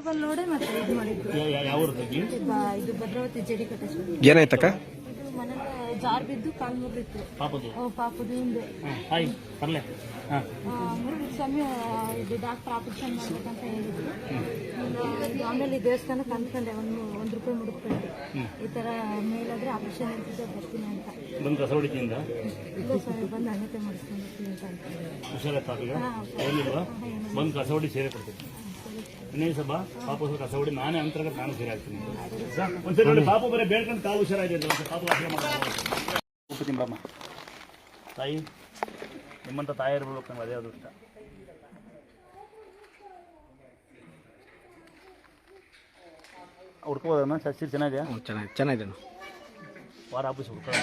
ಯೂಟ್ಯೂಬಲ್ಲಿ ನೋಡೇ ಮತ್ತೆ ಇದು ಮಾಡಿದ್ದು ಇದು? ಭದ್ರಾವತಿ ಜಡಿ ಏನಾಯ್ತಕ್ಕ? ಮನೇಲಿ ಜಾರ್ ಬಿದ್ದು ಕಾಲು ಮುರಿದಿತ್ತು. ಪಾಪದು ಓ ಪಾಪದು ಹಿಂದೆ. ಹಾಂ ಹಾಯ್ ಬರಲೇ. ಹಾಂ. ಮುರುಘ ಸ್ವಾಮಿ ಇದು ಡಾಕ್ಟರ್ ಆಪರೇಷನ್ ಮಾಡ್ಬೇಕಂತ ಹೇಳಿದ್ರು. ಆಮೇಲೆ ಈ ದೇವಸ್ಥಾನಕ್ಕೆ ಅಂದ್ಕೊಂಡೆ ಒಂದು ಒಂದು ರೂಪಾಯಿ ಈ ಥರ ಮೇಲಾದ್ರೆ ಆಪರೇಷನ್ ಅಂತಿದ್ದೆ ಬರ್ತೀನಿ ಅಂತ. ಬಂದು ಇಲ್ಲ ಸ್ವಾಮಿ ಬಂದು ಅನ್ಯತೆ ಮಾಡಿಸ್ಕೊಂಡು ಬರ್ತೀನಿ ಅಂತ ಬಂದು ಕಸವಡಿ ಸೇರೆ ಕೊಡ್ತೀನಿ. ಇನ್ನೇನು ಸಭಾ ಪಾಪು ಸ್ವಲ್ಪ ಹೊಡಿ ನಾನೇ ಅಂತರ್ಗತ ನಾನು ಸೇರಿ ಆಗ್ತೀನಿ. ಒಂದ್ಸರಿ ನೋಡಿ ಪಾಪು ಬರೀ ಬೇಡ್ಕೊಂಡು ತಾವು ಹುಷಾರಾಗಿದೆ ಪಾಪು ಉಪ್ಪು ತಿಂಬಮ್ಮ ತಾಯಿ ನಿಮ್ಮಂತ ತಾಯರು ಬಿಡ್ಬೇಕು ನಮ್ಗೆ ಅದೇ ಅದೃಷ್ಟ ಹುಡ್ಕೋದಣ್ಣ ಸಸಿ ಚೆನ್ನಾಗಿದೆಯಾ? ಚೆನ್ನಾಗಿ ಚೆನ್ನಾಗಿದೆ ವಾರ ಆಫೀಸ್ ಹುಡ್ಕೋಣ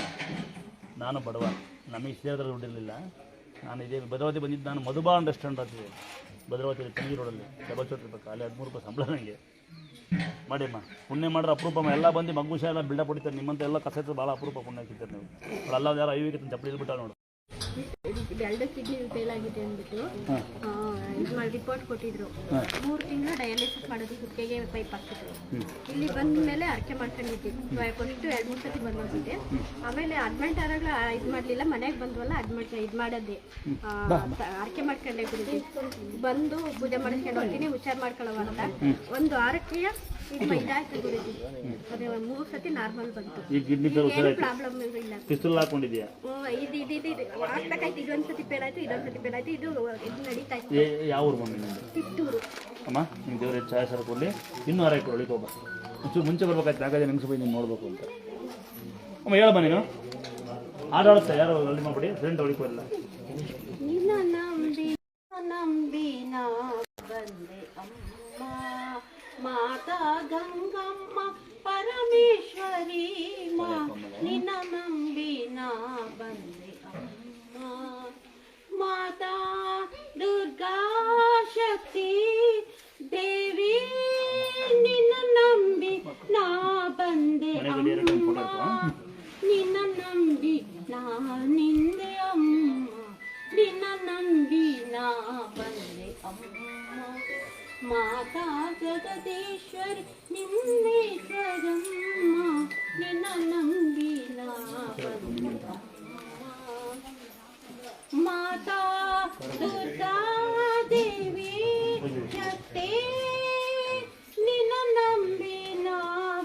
ನಾನು ಬಡವ. ನಮಗೆ ಸೇರಿದ್ರೆ ದುಡ್ಡಿರಲಿಲ್ಲ ನಾನು ಇದೇ ಭದ್ರಾವತಿ ಬಂದಿದ್ದು ನಾನು ಮಧುಬಾ ರೆಸ್ಟೋರೆಂಟ್ ಅಂತಿದೆ ಭದ್ರಾವತಿ ತಂಗಿ ರೋಡಲ್ಲಿ ಡಬಲ್ ಇರ್ಬೇಕು ಅಲ್ಲಿ ಹದಿಮೂರು ರೂಪಾಯಿ ಸಂಬಳ ನನಗೆ ಮಾಡಿಮ್ಮ ಪುಣ್ಯ ಮಾಡ್ರೆ ಅಪರೂಪ. ಎಲ್ಲ ಬಂದು ಮಗುಶ ಎಲ್ಲ ಬಿಲ್ಡಪ್ ಹೊಡಿತಾರೆ ನಿಮ್ಮಂತ ಎಲ್ಲ ಕಸ ಭಾಳ ಅಪರೂಪ ಪುಣ್ಯ ಸಿಗ್ತಾರೆ ನೀವು ಅಲ್ಲ ಯಾರು ಐವಿಗೆ ಚಪ್ಪಲಿ ಇಲ್ಬಿಟ್ಟ ನೋಡು. ಎರಡು ಕಿಡ್ನಿ ಫೇಲ್ ಆಗಿದೆ ಅಂದ್ಬಿಟ್ಟು ರಿಪೋರ್ಟ್ ಕೊಟ್ಟಿದ್ರು. ಮೂರು ತಿಂಗಳು ಡಯಾಲಿಸಿಸ್ ಮಾಡೋದು ಕುತ್ತಿಗೆಗೆ ಪೈಪ್ ಹಾಕ್ತಿದ್ರು. ಇಲ್ಲಿ ಬಂದ ಮೇಲೆ ಅರ್ಕೆ ಮಾಡ್ಕೊಂಡಿದ್ದೆ ಕೊಟ್ಟು ಎರಡು ಮೂರು ಸತಿ ಬಂದ್ ಹೋಗಿದ್ದೆ ಆಮೇಲೆ ಅಡ್ಮಿಟ್ ಆದಾಗ ಇದು ಮಾಡಲಿಲ್ಲ. ಮನೆಗೆ ಬಂದ್ವಲ್ಲ ಅಡ್ಮಿಟ್ ಇದು ಮಾಡೋದೇ. ಅರ್ಕೆ ಮಾಡ್ಕೊಂಡೆ ಗುರುಜಿ. ಬಂದು ಪೂಜೆ ಮಾಡಿಸ್ಕೊಂಡು ಹೋಗ್ತೀನಿ ಹುಷಾರು ಮಾಡ್ಕೊಳ್ಳವ ಅಂತ. ಒಂದು ಆರಕ್ಕೆ ಇದು ಇದಾಯ್ತು ಗುರುಜಿ. ಅದೇ ಮೂರು ಸತಿ ನಾರ್ಮಲ್ ಬಂತು. ಈ ಕಿಡ್ನಿ ತರ ಏನು ಪ್ರಾಬ್ಲಮ್ ಇಲ್ಲ. ಪಿಸ್ತೂಲ್ ಹಾಕೊಂಡಿದ್ಯಾ? ಹ್ಮ್, ಇದು ಇದು ಇದು ಇದು. ಆಗ್ತಕ್ಕಾಯ್ತು ಇದೊಂದು ಸತಿ ಪೇಲ್ ಆಯ್ತು ಇದೊಂದು ಸತಿ ಪೇಲ್ ಆಯ್ತು ಇದು ಇದು ನಡೀತಾ ಇತ್ತು ಏ ಯಾವ ಊರು ಬಂದು ಅಮ್ಮ ನಿಮ್ಮ ದೇವ್ರ ಛಾಯ ಸರ್ ಕೊಡಲಿ. ಇನ್ನೂ ಆರೈ ಕೊಡಲಿಕ್ಕೆ ಹೋಗ ಒಂಚೂರು ಮುಂಚೆ ಬರ್ಬೇಕಾಯ್ತು ಹಾಗಾದ್ರೆ ಹೋಗಿ ನೀನು ನೋಡ್ಬೇಕು ಅಂತ. ಅಮ್ಮ ಹೇಳಮ್ಮ ನೀನು. ಆಟ ಆಡುತ್ತೆ? ಯಾರು ಅಲ್ಲಿ ಮಾಡ್ಬಿಡಿ? ಫ್ರೆಂಡ್ ಹೊಡಿಕೋ ಇಲ್ಲ ಪರಮೇಶ್ವರಿ ನಿನ್ನ ನಂಬಿ ನಾ ಬಂದೆ ಅಮ್ಮ. ಮಾತಾ ದುರ್ಗಾ ಶಕ್ತಿ ದೇವಿ ನಿನ್ನ ನಂಬಿ ನಾ ಬಂದೆ ಅಮ್ಮ. ನಿನ್ನ ನಂಬಿ ನಾ ನಿಂದೆ ಅಮ್ಮ. ಮಾತಾ ಜಗದೀಶ್ವರಿ ನಿಂದೇಶ್ವರಮ್ಮ ನಿನ್ನ ನಂಬಿ ನಾ ಬಂದೆ ಅಮ್ಮ ಮಾತಾ ದುರ್ಗಾ ದೇವಿ ಶಕ್ತಿ ನಿನ್ನ ನಂಬಿ ನಾ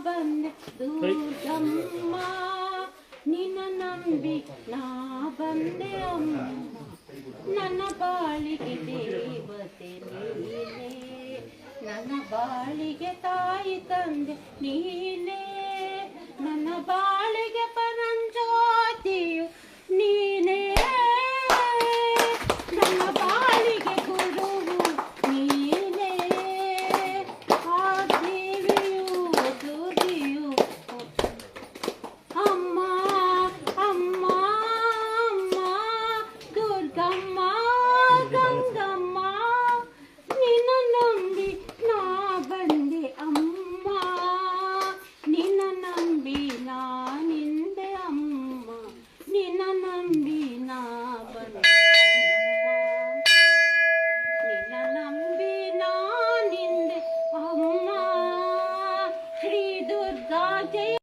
ಬಂದೆ ದುರ್ಗಮ್ಮ ನಿನ್ನ ನಂಬಿ ನಾ ಬಂದೆ ಅಮ್ಮ ನನ್ನ ಬಾಳಿಗೆ ದೇವತೆ ನೀನೇ ನನ್ನ ಬಾಳಿಗೆ ತಾಯಿ ತಂದೆ ನೀನೇ. ನನ್ನ ಬಾಳಿಗೆ day